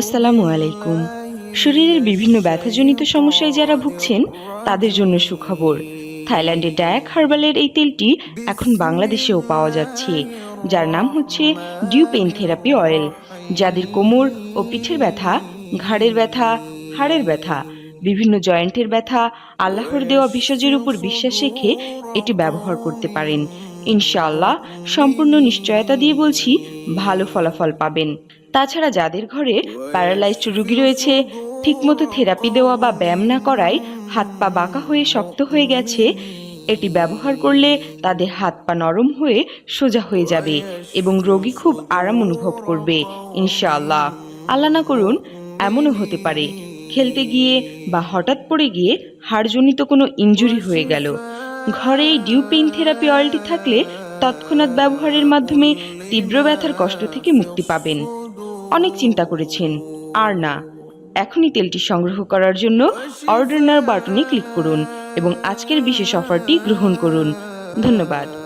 আসসালামু আলাইকুম। শরীরের বিভিন্ন ব্যথাজনিত সমস্যায় যারা ভুগছেন, তাদের জন্য সুখবর। থাইল্যান্ডের ডায়াক হার্বালের এই তেলটি এখন বাংলাদেশেও পাওয়া যাচ্ছে, যার নাম হচ্ছে ডিউ পেইন থেরাপি অয়েল। যাদের কোমর ও পিঠের ব্যথা, ঘাড়ের ব্যথা, হাড়ের ব্যথা, বিভিন্ন জয়েন্টের ব্যথা, আল্লাহর দেওয়া ভেষজের উপর বিশ্বাস রেখে এটি ব্যবহার করতে পারেন। ইনশাআল্লাহ, সম্পূর্ণ নিশ্চয়তা দিয়ে বলছি, ভালো ফলাফল পাবেন। তাছাড়া যাদের ঘরে প্যারালাইজড রোগী রয়েছে, ঠিকমতো থেরাপি দেওয়া বা ব্যায়াম না করায় হাত পা বাঁকা হয়ে শক্ত হয়ে গেছে, এটি ব্যবহার করলে তাদের হাত পা নরম হয়ে সোজা হয়ে যাবে এবং রোগী খুব আরাম অনুভব করবে, ইনশাআল্লাহ। আল্লাহ না করুন, এমনও হতে পারে, খেলতে গিয়ে বা হঠাৎ পড়ে গিয়ে হাড়জনিত কোনো ইনজুরি হয়ে গেল। ঘরে এই ডিউ পেইন থেরাপি অয়েলটি থাকলে তৎক্ষণাৎ ব্যবহারের মাধ্যমে তীব্র ব্যথার কষ্ট থেকে মুক্তি পাবেন। অনেক চিন্তা করেছেন। আর না, এখনই তেলটি সংগ্রহ করার জন্য অর্ডার বাটনে ক্লিক করুন এবং আজকের বিশেষ অফারটি গ্রহণ করুন। ধন্যবাদ।